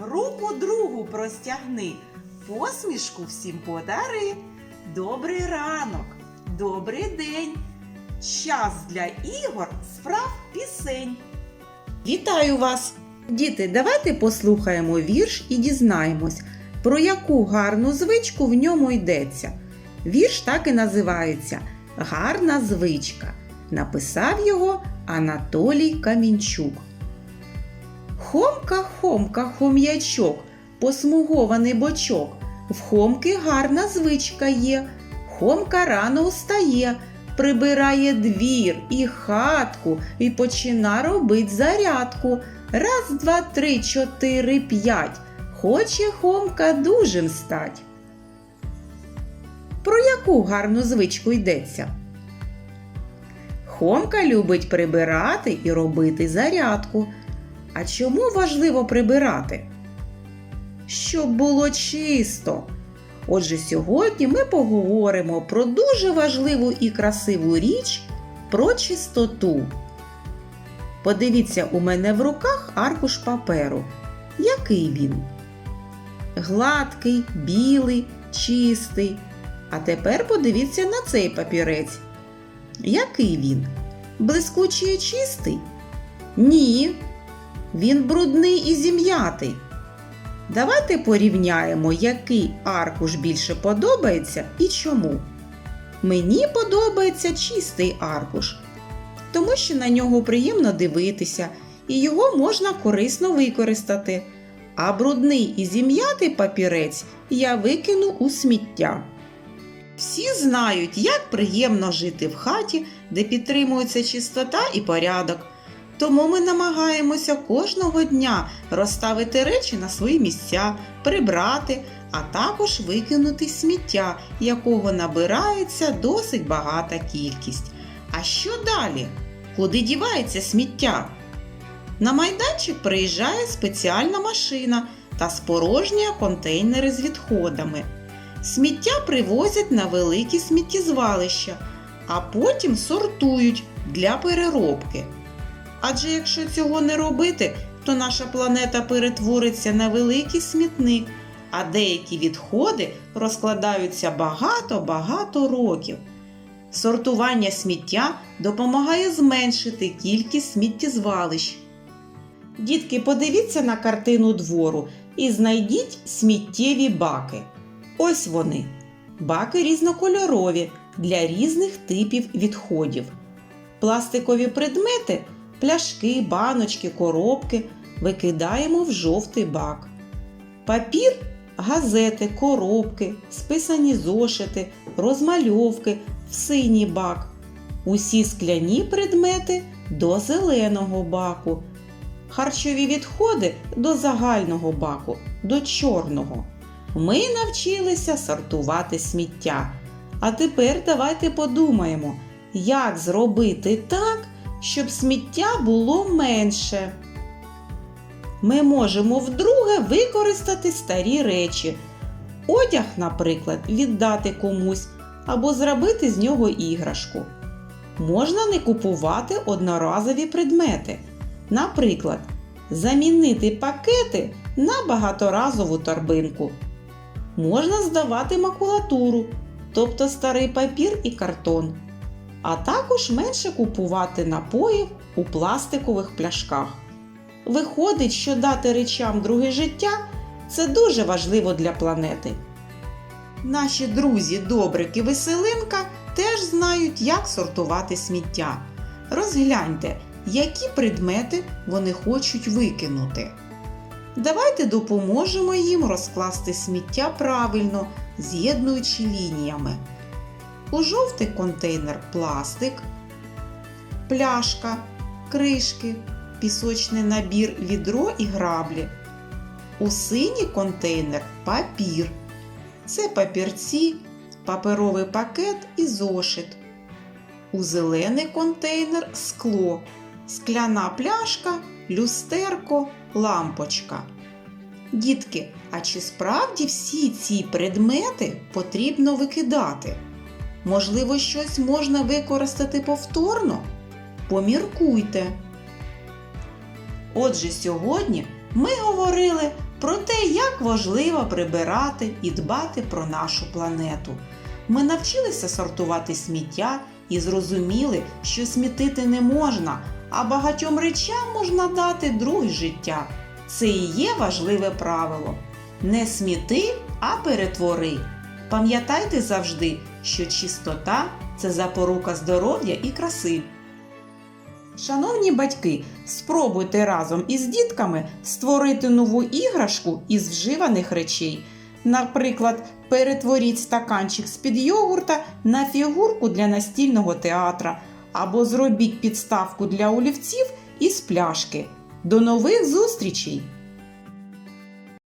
руку другу простягни, посмішку всім подари. Добрий ранок, добрий день. Час для ігор, справ пісень. Вітаю вас! Діти, давайте послухаємо вірш і дізнаємось, про яку гарну звичку в ньому йдеться. Вірш так і називається Гарна звичка. Написав його Анатолій Камінчук. Хомка, хомка, хом'ячок, посмугований бочок. В хомки гарна звичка є. Хомка рано встає, прибирає двір і хатку і почина робить зарядку. Раз, два, три, чотири, п'ять. Хоче Хомка дужим стать. Про яку гарну звичку йдеться? Хомка любить прибирати і робити зарядку. А чому важливо прибирати? Щоб було чисто. Отже, сьогодні ми поговоримо про дуже важливу і красиву річ про чистоту. Подивіться, у мене в руках аркуш паперу. Який він? Гладкий, білий, чистий. А тепер подивіться на цей папірець. Який він? Блискучий і чистий? Ні. Він брудний і зім'ятий. Давайте порівняємо, який аркуш більше подобається і чому. Мені подобається чистий аркуш, тому що на нього приємно дивитися і його можна корисно використати. А брудний і зім'ятий папірець я викину у сміття. Всі знають, як приємно жити в хаті, де підтримується чистота і порядок. Тому ми намагаємося кожного дня розставити речі на свої місця, прибрати, а також викинути сміття, якого набирається досить багата кількість. А що далі? Куди дівається сміття? На майданчик приїжджає спеціальна машина та спорожнює контейнери з відходами. Сміття привозять на великі сміттєзвалища, а потім сортують для переробки. Адже якщо цього не робити, то наша планета перетвориться на великий смітник, а деякі відходи розкладаються багато-багато років. Сортування сміття допомагає зменшити кількість сміттєзвалищ. Дітки, подивіться на картину двору і знайдіть сміттєві баки. Ось вони. Баки різнокольорові для різних типів відходів. Пластикові предмети, пляшки, баночки, коробки викидаємо в жовтий бак. Папір, газети, коробки, списані зошити, розмальовки в синій бак. Усі скляні предмети до зеленого баку. Харчові відходи до загального баку, до чорного. Ми навчилися сортувати сміття. А тепер давайте подумаємо, як зробити так, щоб сміття було менше. Ми можемо вдруге використати старі речі. Одяг, наприклад, віддати комусь або зробити з нього іграшку. Можна не купувати одноразові предмети. Наприклад, замінити пакети на багаторазову торбинку. Можна здавати макулатуру, тобто старий папір і картон, а також менше купувати напоїв у пластикових пляшках. Виходить, що дати речам друге життя це дуже важливо для планети. Наші друзі Добрик і Веселинка теж знають, як сортувати сміття. Розгляньте, які предмети вони хочуть викинути. Давайте допоможемо їм розкласти сміття правильно, з'єднуючи лініями. У жовтий контейнер пластик, пляшка, кришки, пісочний набір, відро і граблі. У синій контейнер папір. Це папірці, паперовий пакет і зошит. У зелений контейнер скло, скляна пляшка, люстерко, лампочка. Дітки, а чи справді всі ці предмети потрібно викидати? Можливо, щось можна використати повторно? Поміркуйте. Отже, сьогодні ми говорили про те, як важливо прибирати і дбати про нашу планету. Ми навчилися сортувати сміття і зрозуміли, що смітити не можна, а багатьом речам можна дати друге життя. Це і є важливе правило. Не сміти, а перетвори. Пам'ятайте завжди, що чистота це запорука здоров'я і краси. Шановні батьки, спробуйте разом із дітками створити нову іграшку із вживаних речей. Наприклад, перетворіть стаканчик з-під йогурта на фігурку для настільного театра або зробіть підставку для олівців із пляшки. До нових зустрічей!